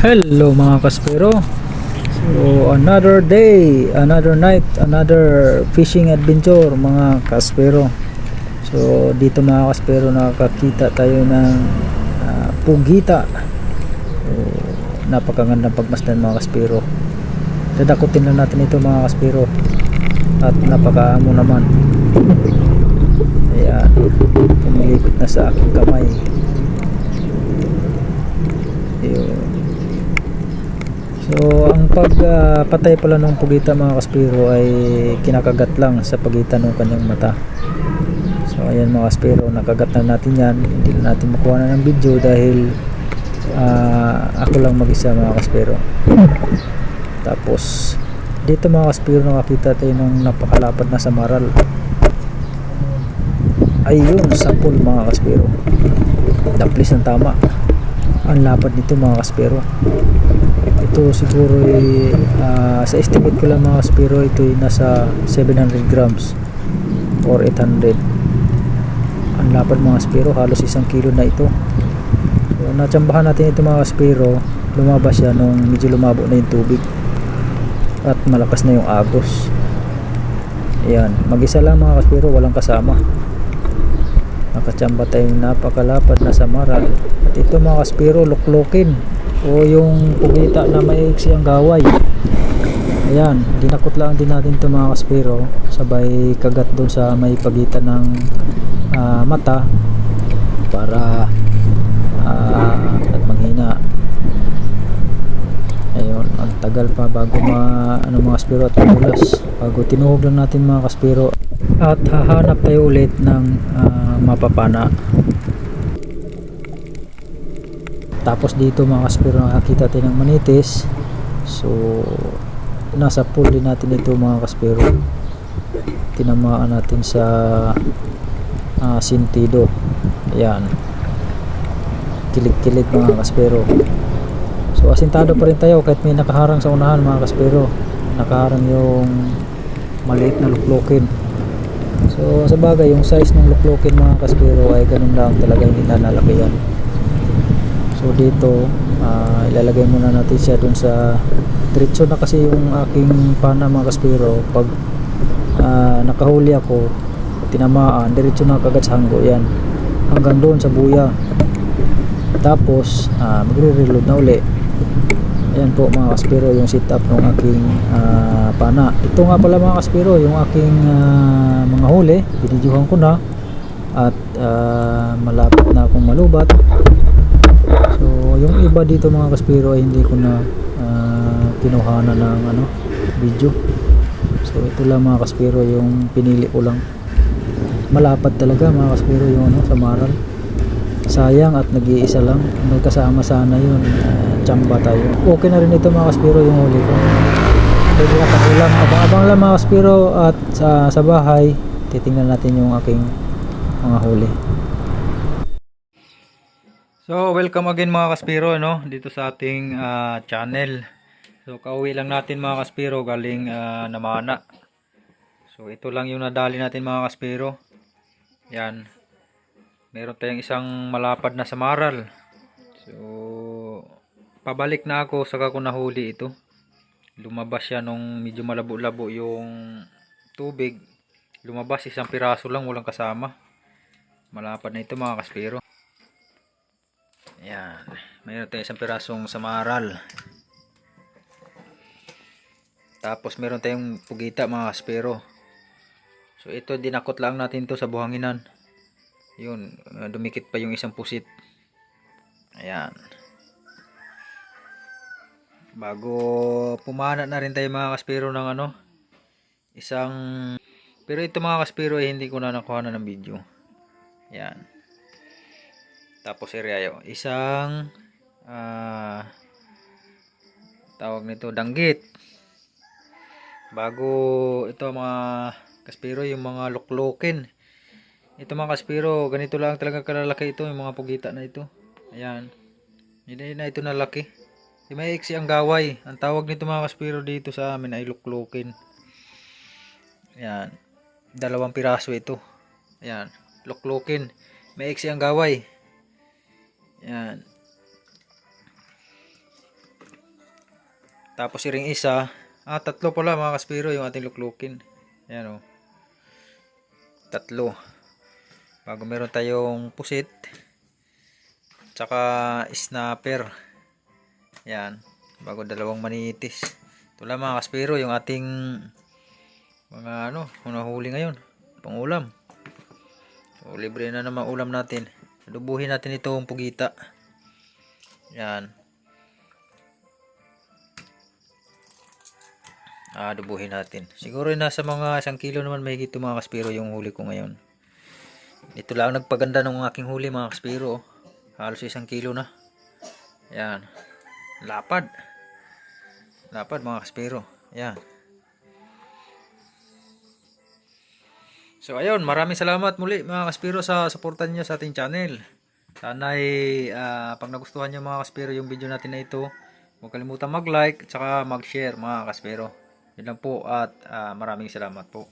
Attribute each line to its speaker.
Speaker 1: Hello mga kaspero. So another day, another night, another fishing adventure mga kaspero. So dito mga kaspero nakakita tayo ng ah, pugita. So, Napakagandang pagmasdan mga kaspero. Dadakutin lang natin ito mga kaspero. At napakaamo naman. Ayan. Pumilipit na sa aking kamay. Ayun So, ang pagpatay pala ng pugita mga kaspiro ay kinakagat lang sa pagitan ng kanyang mata. So, ayan mga kaspiro, nakagat na natin yan. Hindi na natin makuha na ng video dahil ah, ako lang mag-isa mga kaspiro. Tapos, dito mga kaspiro nakakita tayo ng napakalapad na samaral. Ayun, sapul mga kaspiro. Daplis ng tama. Ang lapad nito mga kaspiro ito siguro ay ah, sa estimate ko lang mga spiro ito ay nasa 700 grams or 800 ang lapad mga spiro halos isang kilo na ito. So natsambahan natin ito mga spiro lumabas siya nung medyo lumabo na yung tubig at malakas na yung agos. Ayan. Mag isa lang mga spiro walang kasama nakatsamba tayong napakalapad na samaral. At ito mga spiro luklukin. O yung pugita na maiksi ang gaway. Ayan dinakot lang din natin ito mga kaspiro. Sabay kagat doon sa may pagitan ng ah, mata para ah, at manghina. Ayun ang tagal pa bago ma ano mga kaspiro at madulas bago tinuhog lang natin mga kaspiro at hahanap tayo ulit ng ah, mapapana. Tapos dito mga kaspiro nakakita tayo ng manitis. So nasa pool din natin ito mga kaspiro tinamaan natin sa ah, sintido ayan. Kilig kilig mga kaspiro so asintado pa rin tayo kahit may nakaharang sa unahan mga kaspiro nakaharang yung maliit na luklukin so sa bagay yung size ng luklukin mga kaspiro ay ganun lang talaga hindi na nalaki yan So dito, ah, ilalagay muna natin siya dun sa diretso na kasi yung aking pana mga kaspiro. Pag ah, nakahuli ako, tinamaan, diretso na kagad sa hanggo yan. Hanggang doon sa buya. Tapos, ah, magre-reload na uli. Ayan po mga kaspiro yung setup ng aking ah, pana. Ito nga pala mga kaspiro yung aking ah, mga huli. Binidyohan ko na. At ah, malapit na akong malubat. So, yung iba dito mga kaspiro ay hindi ko na ah, kinuhanan ng ano, video. So, ito lang mga kaspiro yung pinili ko lang. Malapad talaga mga kaspiro yung ano, sa maral. Sayang at nag-iisa lang. May kasama sana yun. ah, tsamba tayo. Okay na rin ito mga kaspiro yung huli ko. Pwede na lang. Abang-abang lang mga kaspiro at sa, sa bahay, titingnan natin yung aking mga huli. So, welcome again mga Kaspiro no dito sa ating ah, channel. So, kauwi lang natin mga Kaspiro galing ah, Namana. So, ito lang yung nadali natin mga Kaspiro. Yan. Meron tayong isang malapad na samaral. So, pabalik na ako saka ko nahuli ito. Lumabas siya nung medyo malabo-labo yung tubig. Lumabas isang piraso lang walang kasama. Malapad na ito mga Kaspiro. Ayan. Mayroon tayong isang pirasong samaral. Tapos meron tayong pugita mga kaspero. So ito dinakot lang natin to sa buhanginan. Yun, uh, dumikit pa yung isang pusit. Ayan. Bago pumana na rin tayo mga kaspero ng ano, isang pero ito mga kaspero ay hindi ko na nakuha na ng video. Ayan. Tapos iriayo. Isang ah tawag nito danggit. Bago ito mga kaspiro yung mga luklukin. Ito mga kaspiro, ganito lang talaga kalalaki ito, yung mga pugita na ito. Ayan. Hindi na ito nalaki. Di may iksi ang gaway. Ang tawag nito mga kaspiro dito sa amin ay luklukin. Ayan. Dalawang piraso ito. Ayan. Luklukin. May iksi ang gaway. Yan. Tapos iring isa, ah tatlo pala mga kaspiro yung ating luklukin. Ayan o. Tatlo. Bago meron tayong pusit. Tsaka snapper. Yan. Bago dalawang manitis. Ito lang mga kaspiro yung ating mga ano, nahuli ngayon. Pangulam. So, libre na naman ulam natin. Adubuhin natin itong pugita. Yan. Adubuhin natin. Siguro nasa mga isang kilo naman may higit mga kaspiro yung huli ko ngayon. Ito lang nagpaganda ng aking huli mga kaspiro. Halos isang kilo na. Yan. Lapad. Lapad mga kaspiro. Yan. So ayun, maraming salamat muli mga kaspiro sa suportan niyo sa ating channel. Sana ay ah, pag nagustuhan niyo mga kaspiro yung video natin na ito, huwag kalimutan mag-like at saka mag-share mga kaspiro. Yun lang po at ah, maraming salamat po.